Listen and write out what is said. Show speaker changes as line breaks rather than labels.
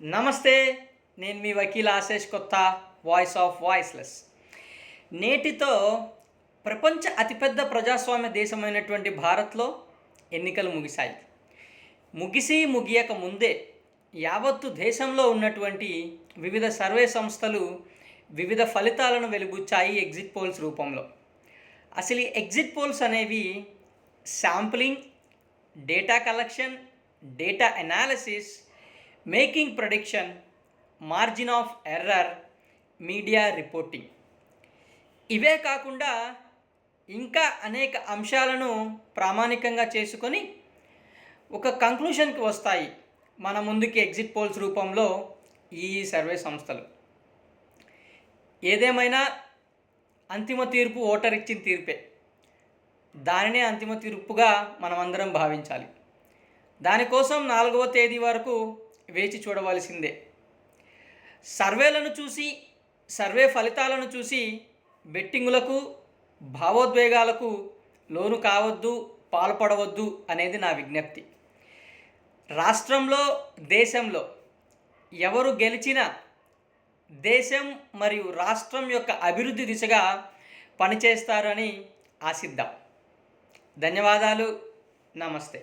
నమస్తే నేను మీ వకీల్ ఆశేష్ కొత్త వాయిస్ ఆఫ్ వాయిస్లెస్ నేటితో ప్రపంచ అతిపెద్ద ప్రజాస్వామ్య దేశమైనటువంటి భారత్లో ఎన్నికలు ముగిశాయి. ముగిసి ముగియక ముందే యావత్తు దేశంలో ఉన్నటువంటి వివిధ సర్వే సంస్థలు వివిధ ఫలితాలను వెలుబుచ్చాయి ఎగ్జిట్ పోల్స్ రూపంలో. అసలు ఈ ఎగ్జిట్ పోల్స్ అనేవి sampling data collection data analysis making prediction margin of error media reporting. ఇవే కాకుండా ఇంకా అనేక అంశాలను ప్రామాణికంగా చేసుకొని ఒక కంక్లూషన్కి వస్తాయి మన ముందుకి ఎగ్జిట్ పోల్స్ రూపంలో ఈ సర్వే సంస్థలు. ఏదేమైనా అంతిమ తీర్పు ఓటర్ ఇచ్చిన తీర్పే. దానినే అంతిమ తీర్పుగా మనమందరం భావించాలి. దానికోసం నాలుగవ తేదీ వరకు వేచి చూడవలసిందే. సర్వేలను చూసి సర్వే ఫలితాలను చూసి బెట్టింగులకు భావోద్వేగాలకు లోను కావద్దు పాల్పడవద్దు అనేది నా విజ్ఞప్తి. రాష్ట్రంలో దేశంలో ఎవరు గెలిచినా దేశం మరియు రాష్ట్రం యొక్క అభివృద్ధి దిశగా పనిచేస్తారని ఆశిద్దాం. ధన్యవాదాలు. నమస్తే.